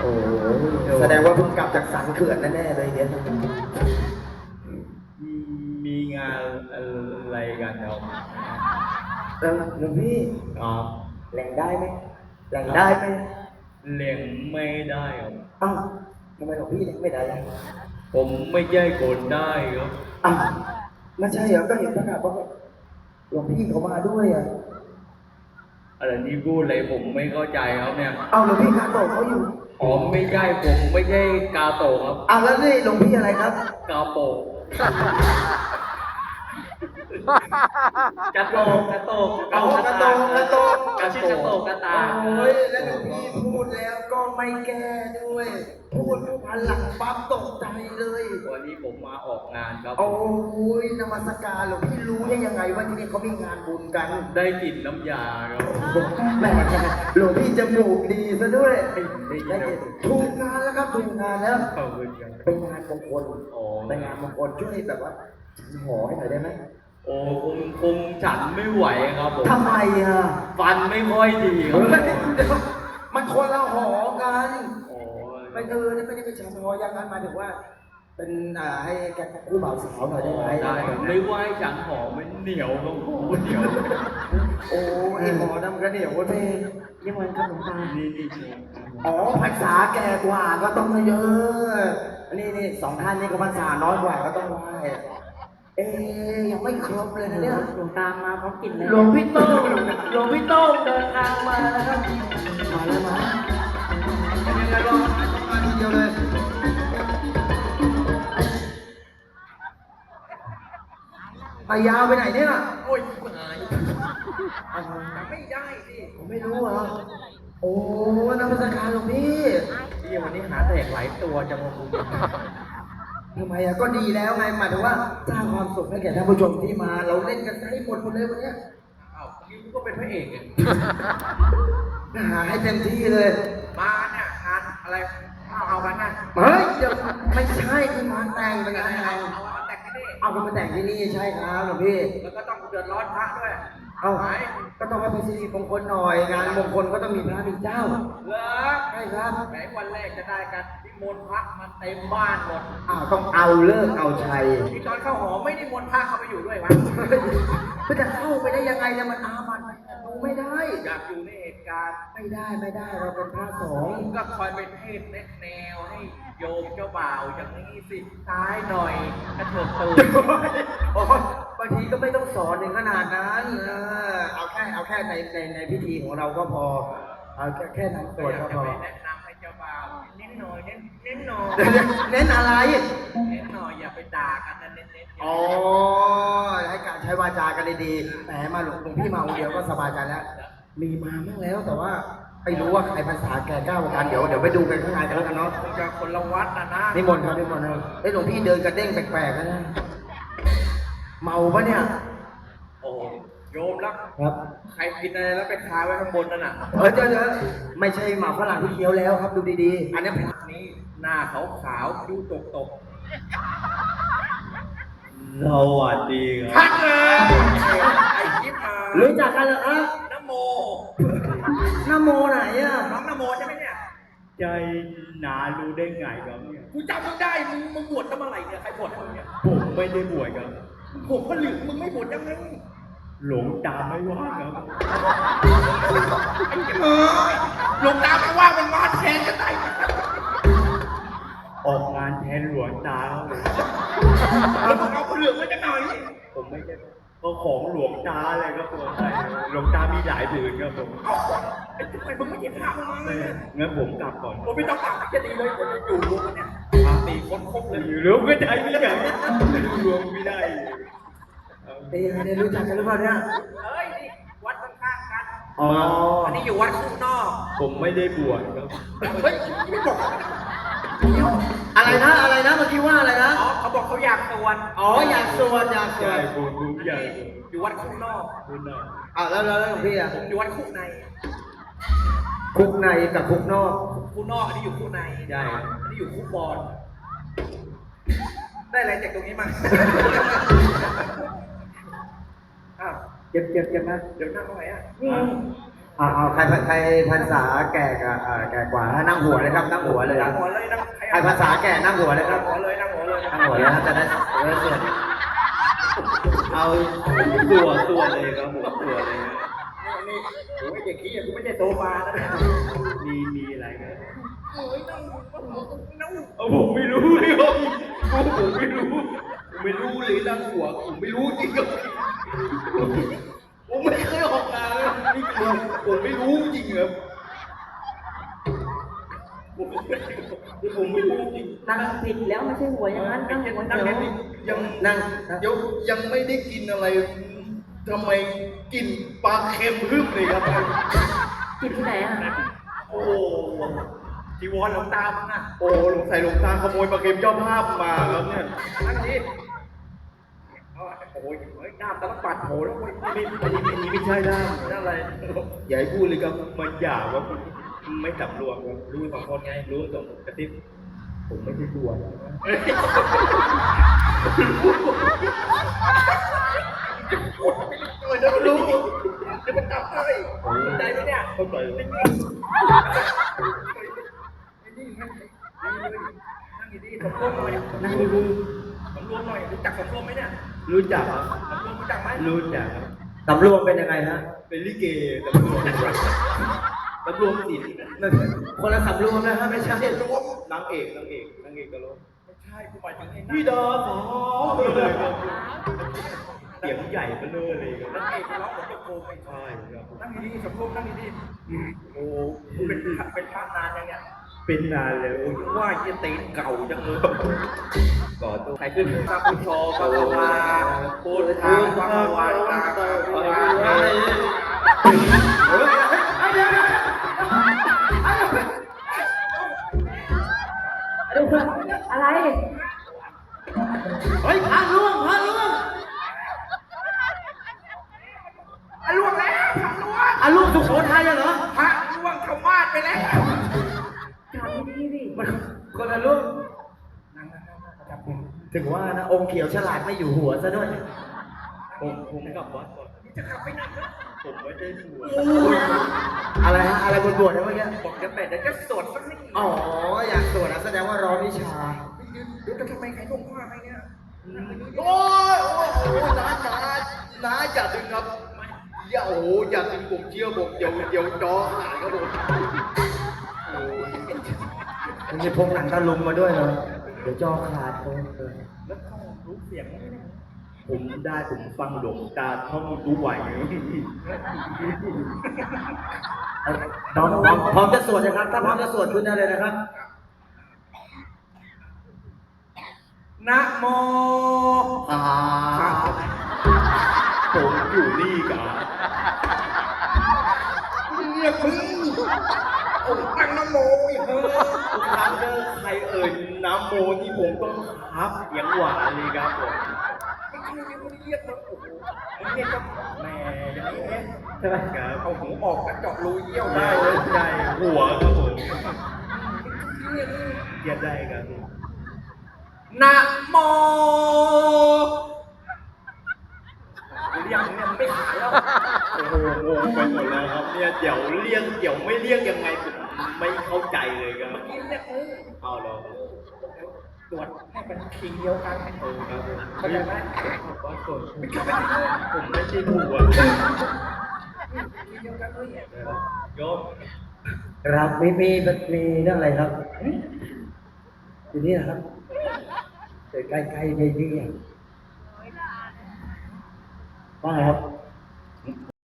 โอ้โหแสดงว่าเพิ่งกลับจากสันเขื่อนแน่ๆเลยเนี่ยมีงานอะไรกันครับเออหลวงพี่ครับแหล่งได้ไหมแหล่งได้ไหมเลี้ยงไม่ได้ครับอ้าวทำไมหลวงพี่แหล่งไม่ได้ล่ะผมไม่ใช่คนได้ครับอ้าวไม่ใช่เหรอก็เห็นประกาศว่าหลวงพี่เขามาด้วยอะอะไรนี่พูดอะไรผมไม่เข้าใจครับเนี่ย เอาหลวงพี่กาโตะเขาอยู่ อ๋อไม่ใช่ผมไม่ใช่กาโตะครับอ้าวแล้วนี่หลวงพี่อะไรครับ กาโปะ กระโตกกระโตกเอากระโตกกระโตกกระชื่อกระโตกกระตาโอ้ยแล้วหลวงพี่พูดแล้วก็ไม่แก้ด้วย พูดผู้พันหลังปั๊บตกใจเลย วันนี้ผมมาออกงานครับ โอ้ยนมัสการหลวงพี่รู้ได้ยังไงว่าที่นี่เขามีงานบุญกันได้กลิ่นน้ำยาครับแหมหลวงพี่จมูกดีซะด้วยได้ยินถูกงานแล้วครับถูกงานแล้วเป็นงานมงคลเป็นงานมงคลช่วยแบบว่า หอให้หน่อยได้ไหมโอ้คงคงฉันไม่ไหวครับผมทำไมอะฟันไม่ค่อยดีคเฮ้รับยเดี๋ยวมันคนละหอกันโอ้ไม่เออนี่ไม่ได้เป็นฉันหออย่างนั้นหมายถึงว่า เป็นอ่าให้แกคู่บ่าวสาวหน่อยได้ไหมได้ครับนึกว่าให้ฉันหอมมันเหนียวครับผมเหนียวโอ้ยหอน้ำกระเดี่ยวเว้ยเพ่ยังวันครับหลวงตานี่นี่อ๋อภาษาแก่กว่าก็ต้องเยอะ นี่นี่สองท่านนี่ก็ภาษาน้อยกว่าก็ต้องไหว้ เอ๊ยยังไม่ครบเลยนะเนี่ยหลวงตามาพร้อมกลิ่นเลยหลวงพี่โต้งหลวงพี่โต้งเดินทางมาแล้วครับมาแล้วมาเป็นยังไงบ้างมาทีเดียวเลยไปยาวไปไหนเนี่ยโอ้ยหายไม่ได้สิผมไม่รู้อะโอ้นักวิชาการหลวงพี่พี่วันนี้หาแตกหลายตัวจังหวะคุณ ทำไมอะก็ดีแล้วไงหมายถึงว่าสร้างความสุขให้แก่ท่านผู้ชมที่มา เราเล่นกันให้หมดหมดเลยวันเนี้ยอ้าวคิวก็เป็นพระเอกไงหาให้เต็มที่เลย มาเนี่ยงานอะไรเอาเอากันนะเฮ้ยเดี๋ยวไม่ใช่ที่มาแต่งเป็นงานแต่งเอามาแต่งที่นี่เอากันมาแต่งที่นี่ใช่ครับหลวงพี่แล้วก็ต้องเดือดร้อนพระด้วย เอาไหมก็ต้องให้เป็นสิริมงคลหน่อยงานมงคลก็ต้องมีพระมีเจ้าเลิกใช่ครับไหนวันแรกจะได้กันนิมนต์พระมาเต็มบ้านหมดอ้าวต้องเอาเลิกเอาชัยที่ตอนเข้าหอไม่ได้มนต์พระเข้าไปอยู่ด้วยวะก็จะเข้าไปได้ยังไงเนี่ยมันอาบัติดูไม่ได้อยากอยู่ในเหตุการณ์ไม่ได้ไม่ได้เราเป็นพระสผงฆ์มก็คอยเป็นเทศแนะแนวให้โยมเจ้าบ่าวอย่างนี้สิซ้ายหน่อยกระเถิบตูด องสอนถึงขนาดนั้นเออเอาแค่เอาแค่ในในในพิธีของเราก็พอ เอาแค่แค่นั้นก็ส่วนอยากก็จะพอ ไปแนะนำให้เจ้าบ่าวเน้นหน่อยเน้นเน้นหน่อยเน้นอะไรเน้นหน่อยอย่าไปด่ากันนะเน้นเน้นอ๋อ ให้การใช้วาจากันดีๆแหมมาหลวงหลวงพี่มาองค์เดียวก็สบายใจแล้ว มีมาบ้างแล้วแต่ว่าไม่รู้ว่าใครภาษาแก่กล้ากว่ากันเดี๋ยวเดี๋ยวไปดูกันข้างในกันแล้วกันเนาะคงจะคนละวัดนะนะนิมนต์ครับนิมนต์ครับเอ้ยหลวงพี่เดินกระเด้งแปลกๆนะ เมาปะเนี่ยโอ้ โยมแล้วครับใครกินอะไรแล้วไปคาไว้ข้างบนนั่นน่ะ เออเดี๋ยวเดี๋ยวไม่ใช่หมาฝรั่งที่เคี้ยวแล้วครับดูดีๆ อันนี้เป็นนี้หน้าขาวขาวๆคิ้วตกตกสวัสดีครับไอ้จิ๊บมารู้จักกันเหรอครับนโมน้ำโมไหนอะน้องนโมใช่ไหมเนี่ย ใจหนารู้ได้ไงครับเนี่ยกูจำมึงได้ มึงมึงบวชตั้งเมื่อไหร่เนี่ย ใครบวชมึงเนี่ยผมไม่ได้บวชครับ ผมพระเหลืองมึงไม่บวชยังไง หลวงตาไม่ว่าครับไอ้เจ้าเอ้ยหลวงตาไม่ว่ามันมาแทนกันได้ออกงานแทนหลวงตาครับผมแล้วมึงเอาพระเหลืองมาจากไหนผมไม่ใช่ก็ของหลวงตาอะไรครับผมหลวงตามีหลายผืนครับผมเอาไอ้ทำไมมึงไม่หยิบพระมาไม่เนี่ยงั้นผมกลับก่อนผมไม่ต้องกลับจะดีเลยผมจะอยู่รวมกันเนี่ยพาตีคนครบเลยอยู่รวมก็ได้ไม่ได้รวมไม่ได้ เอ้ยไม่ได้รู้จักกันหรือเปล่าเนี่ยเฮ้ยนี่วัดข้างๆกันอ๋อ อันนี้อยู่วัดข้างนอกผมไม่ได้บวชครับ เฮ้ยไม่บอกเขานะอะไรนะอะไรนะเมื่อกี้ว่าอะไรนะ อ๋อเขาบอกเขาอยากตรวจอ๋ออยากสวดอยากสวใช่ดผมผมอยากอยู่วัดข้างนอก คุณนะอะแล้วแล้วแล้วหลวงพี่อะผมอยู่วัดคู่ในคุกในกับคุกนอกคู่นอกอันนี้อยู่คู่ในใช่ อันนี้อยู่คู่บอลได้อะไรจากตรงนี้มาอ้าว เจ็บเจ็บเจ็บนะเดี๋ยวนั่งตรงไหนอะอะอ่าเอาใครใครพรรษาแก่กับอ่าแก่กว่านั่งหัวเลยครับ นั่งหัวเลยนั่งหัวเลยนั่งใครภาษาแก่นั่งหัวเลยคนั่รังบหัวเลยนั่งหัวเลยนั่งหัวเลยนะจะได้จะได้เสียเอาตัวตัวเลยครับผมตัวเลยครับนี่โอ้ยเด็กขี้กูไม่ใช่โซฟานะเนี่ยมีมีอะไรครับโอ้ยนั่งนั่งเอาผมไม่รู้เลยครับผมผมไม่รู้ผม ไม่รู้เลยนั่งหัวผมไม่รู้จริงครับผมไม่เคยออกงานเลยนี่คือผมไม่รู้จริงครับผมผมไม่รู้จริงนั่งผิดแล้วไม่ใช่หัวอย่างนั้นนั่งหัวนั่งเดียวยังนั่งเดี๋ยวยังไม่ได้กินอะไรทำไมกินปลาเค็มฮึ่มเลยครับกินที่ไหนอะโอ้จีวรหลวงตามึงอะโอ้หลวงใส่หลวงตาขโมยปลาเค็มเจ้าภาพมาครับเนี่ยนั่งดิ โอ้ยเฮ้ยหน้าตาลปัดโผล่แล้วเว้ยไม่อันนี้อันนี้ไม่ใช่นะนั่นอะไรอย่าให้พูดเลยครับมันหยาบว่าไม่สำรวมครับรู้สองคนไงรู้สองกระติบผมไม่ใช่ตัวนะตัวเดี๋ยวรู้เดี๋ยวมันจับได้ได้ไหมเนี่ยเข้าใจนี่นั่งนั่งดีๆสำรวมหน่อยนั่งดีๆสำรวมหน่อยรู้จักสำรวมไหมเนี่ย รู้จักครับสำรวมรู้จักไหมรู้จักครับสำรวมเป็นยังไงฮะ เป็นลิเกตำรวจตำรวจศิลป์คนละสำรวมนะฮะไม่ใช่นางเอกนางเอกนางเอกตลกไม่ใช่กูหมายถึงไอ้นั่พี่นดาสองเลยครับเสียงใหญ่เบ้อเร่อเลยครับนั่งเอกร้องเหมือนตะโกนไปใช่ครับนั่งดีๆสำรวมนั่งดีๆโอ้เป็นพระเป็นพระนานยังเนี่ย เป็นนานแล้วว่าเยี่ยตีนเก่าจังเลยก่อนตัวใครขึ้นพระพุทโธพระวาพุทธังพระวันตังพระวาๆดูอะไร เฮ้ยพระล่วงพระล่วงอะล่วงแล้วพระล่วงอาลูกสุโขทัยเหรอพระล่วงเขามาดไปแล้ว มันคนละลูกนั่งนั่งนั่งนั่งจับผมถึงว่านะองค์เขียวฉลาดไม่อยู่หัวซะด้วยผมผมกลับวัดก่อนนี่จะขับไปไหนนะผมไม่ได้หัวอะไรฮะอะไรบนบวชนะเมื่อกี้บอกจะแต่เดี๋ยวจะสวดสักนิดอ๋ออยากสวดนะแสดงว่าร้อนวิชาเดี๋ยวจะทำไมใครลงผ้าให้เนี่ยโอ้ยโอ้ยโอ้ยน้าน้าน้าอย่าดึงครับอย่าโอ้โหอย่าดึงผมเชื่อผมเดี๋ยวเดี๋ยวจอหายครับผมโอ้ย มันมีพกหนังตะลุงมาด้วยเหรอ เดี๋ยวจอขาดเลยแล้วเขารู้เสียงไหมเนี่ยผมได้ผมฟังหลวงตาท่องรู้ไหวเอ้ยน้องพร้อมพร้อมจะสวดนะครับ ถ้าพร้อมจะสวดขึ้นได้เลยนะครับ นะโมอ่าผมอยู่นี่กะเรียกมึง โอ้ตั้งนะโมอีกเถอะทุกครั้งเจอใครเอ่ยน้ำโมที่ผมต้องครับเสียงหวานเลยครับผมไม่ใช่ไม่ได้เรียกมึงโอ้โหมึงเรียกก็แหม่อย่างนี้เองใช่ไหมครับเอาหูออกกระจาะรูเยี่ยวได้เลยยใจหัวครับผมเรียกมึงได้ครับผมนะโมเรียกมึงเนี่ยมึงไม่ขายแล้ว โอ้โหงงไปหมดแล้วครับเนี่ยเดี๋ยวเรียกเดี๋ยวไม่เรียกยังไงผมไม่เข้าใจเลยครับเมื่อกี้เรียกมึงเอาเหรอตรวจให้เป็นคีย์เดียวกันเออครับผมเข้าใจไหมว่าส่วนผมไม่เข้าใจเลยผมไม่ใช่หัวคีย์เดียวกันเลยเนี่ยโยมครับมีมีมีเรื่องอะไรครับอยู่นี่นะครับเดี๋ยวใกล้ๆไม่ดีว่าไงครับ